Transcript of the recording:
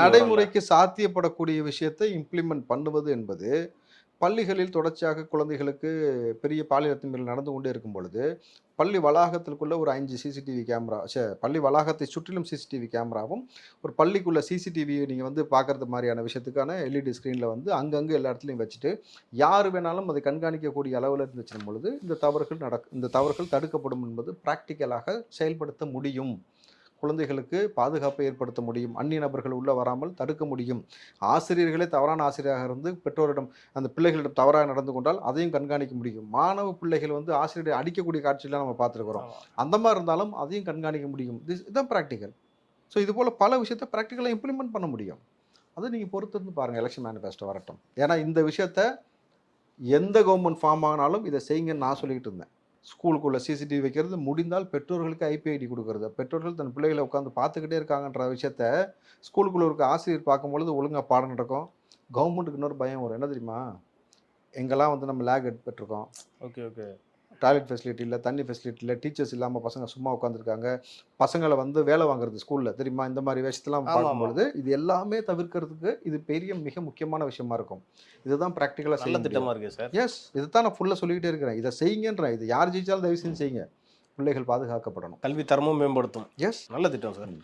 நடைமுறைக்கு சாத்தியப்படக்கூடிய விஷயத்தை இம்ப்ளிமெண்ட் பண்ணுவது என்பது பள்ளிகளில் தொடர்ச்சியாக குழந்தைகளுக்கு பெரிய பாலியல் அத்துமீறல் நடந்து கொண்டே இருக்கும் பொழுது பள்ளி வளாகத்திற்குள்ள ஒரு அஞ்சு சிசிடிவி கேமரா பள்ளி வளாகத்தை சுற்றிலும் சிசிடிவி கேமராவும் ஒரு பள்ளிக்குள்ள சிசிடிவி நீங்கள் வந்து பார்க்கறது மாதிரியான விஷயத்துக்கான எல்இடி ஸ்க்ரீனில் வந்து அங்கங்கே எல்லா இடத்துலையும் வச்சுட்டு யார் வேணாலும் அதை கண்காணிக்கக்கூடிய அளவில் இருந்துச்சும் பொழுது இந்த தவறுகள் நடக் இந்த தவறுகள் தடுக்கப்படும் என்பது ப்ராக்டிக்கலாக செயல்படுத்த முடியும். குழந்தைகளுக்கு பாதுகாப்பை ஏற்படுத்த முடியும். அந்நிய நபர்கள் உள்ள வராமல் தடுக்க முடியும். ஆசிரியர்களே தவறான ஆசிரியராக இருந்து பெற்றோரிடம் அந்த பிள்ளைகளிடம் தவறாக நடந்து கொண்டால் அதையும் கண்காணிக்க முடியும். மாணவ பிள்ளைகள் வந்து ஆசிரியரை அடிக்கக்கூடிய காட்சியெல்லாம் நம்ம பார்த்துருக்குறோம். அந்த மாதிரி இருந்தாலும் அதையும் கண்காணிக்க முடியும். this இதுதான் ப்ராக்டிக்கல் ஸோ இது போல் பல விஷயத்தை ப்ராக்டிக்கலாக இம்ப்ளிமெண்ட் பண்ண முடியும். அது நீங்கள் பொறுத்திருந்து பாருங்கள் எலெக்ஷன் மேனிஃபெஸ்டோ வரட்டும். ஏன்னா இந்த விஷயத்த எந்த கவர்மெண்ட் ஃபார்ம் ஆனாலும் இதை செய்யுங்கன்னு நான் சொல்லிக்கிட்டு இருந்தேன். ஸ்கூலுக்குள்ளே சிசிடிவி வைக்கிறது முடிந்தால் பெற்றோர்களுக்கு ஐபிஐடி கொடுக்கறது. பெற்றோர்கள் தன் பிள்ளைகளை உட்காந்து பார்த்துக்கிட்டே இருக்காங்கன்ற விஷயத்த ஸ்கூலுக்குள்ளே இருக்க ஆசிரியர் பார்க்கும்பொழுது ஒழுங்காக பாடம் நடக்கும். கவர்மெண்ட்டுக்கு இன்னொரு பயம் வரும். என்ன தெரியுமா? எங்கெல்லாம் வந்து நம்ம லேக் எடுத்துருக்கோம் ஓகே ஓகே. டாய்லெட் ஃபெசிலிட்டி இல்லை தண்ணி ஃபெசிலிட்டி இல்லை டீச்சர்ஸ் இல்லாமல் பசங்க சும்மா உட்காந்துருக்காங்க பசங்களை வந்து வேலை வாங்குறது ஸ்கூலில் தெரியுமா? இந்த மாதிரி விஷயத்தெல்லாம் பார்க்கும்பொழுது இது எல்லாமே தவிர்க்கிறதுக்கு இது பெரிய மிக முக்கியமான விஷயமா இருக்கும். இதுதான் ப்ராக்டிக்கலாக செய்ய திட்டமா இருக்கு சார். எஸ் இதுதான் நான் ஃபுல்லாக சொல்லிக்கிட்டே இருக்கிறேன். இதை செய்யுங்கன்றேன். இது யார் ஜெயிச்சாலும் தயவு செஞ்சு செய்யுங்க. பிள்ளைகள் பாதுகாக்கப்படணும். கல்வி தரமும் மேம்படுத்தும். எஸ் நல்ல திட்டம் சார்.